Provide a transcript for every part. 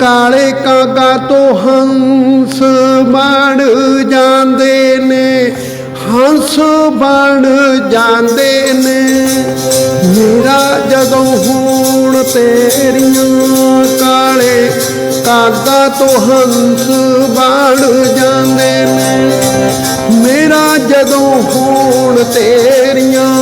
ਕਾਲੇ ਕਾਗਾ ਤੋਂ ਹੰਸ ਬਣ ਜਾਂਦੇ ਨੇ, ਹੰਸ ਬਣ ਜਾਂਦੇ ਨੇ। ਮੇਰਾ ਜਦੋਂ ਹੁਣ ਤੇਰੀਆਂ ਕਾਲੇ ਕਾਗਾ ਤੋਂ ਹੰਸ ਬਣ ਜਾਂਦੇ ਨੇ, ਮੇਰਾ ਜਦੋਂ ਹੁਣ ਤੇਰੀਆਂ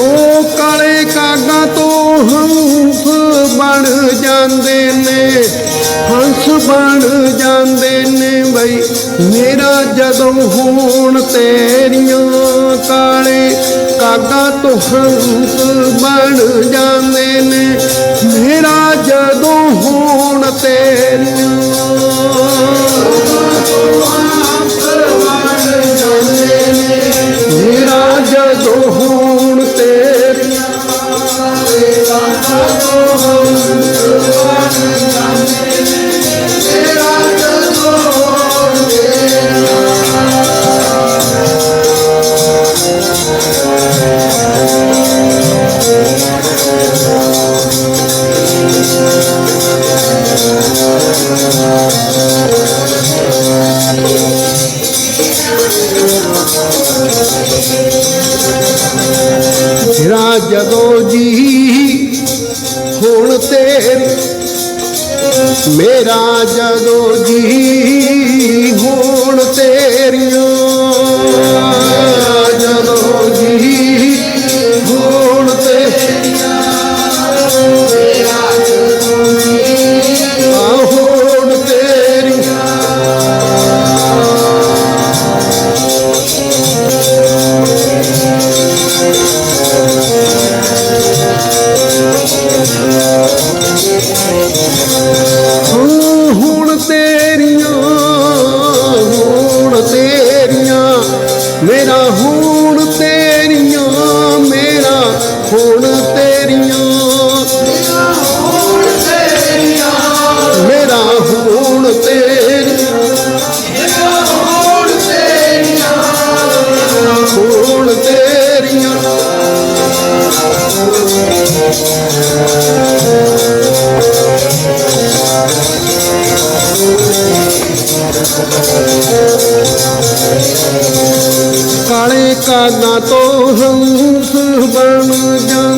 ਉਹ ਕਾਲੇ ਕਾਗਾ ਤੋਂ ਹੰਸ ਬਣ ਜਾਂਦੇ ਨੇ, ਹੰਸ ਬਣ ਜਾਂਦੇ ਨੇ ਬਈ। ਮੇਰਾ ਜਦੋਂ ਹੋਣ ਤੇਰੀਆਂ ਕਾਲੇ ਕਾਗਾ ਤੋਂ ਹੰਸ ਬਣ ਜਾਂਦੇ ਨੇ, ਮੇਰਾ ਮੇਰਾ ਜਦੋਂ ਜੀ ਹੁਣ ਤੇਰੀ ਮੇਰਾ ਜਦੋਂ ਜੀ ਹੁਣ ਤੇਰੀਆਂ ਮੇਰਾ ਹੁਣ ਕਾਲੇ ਕਾਨਾਂ ਤੋਂ ਹੰਸ ਬਣ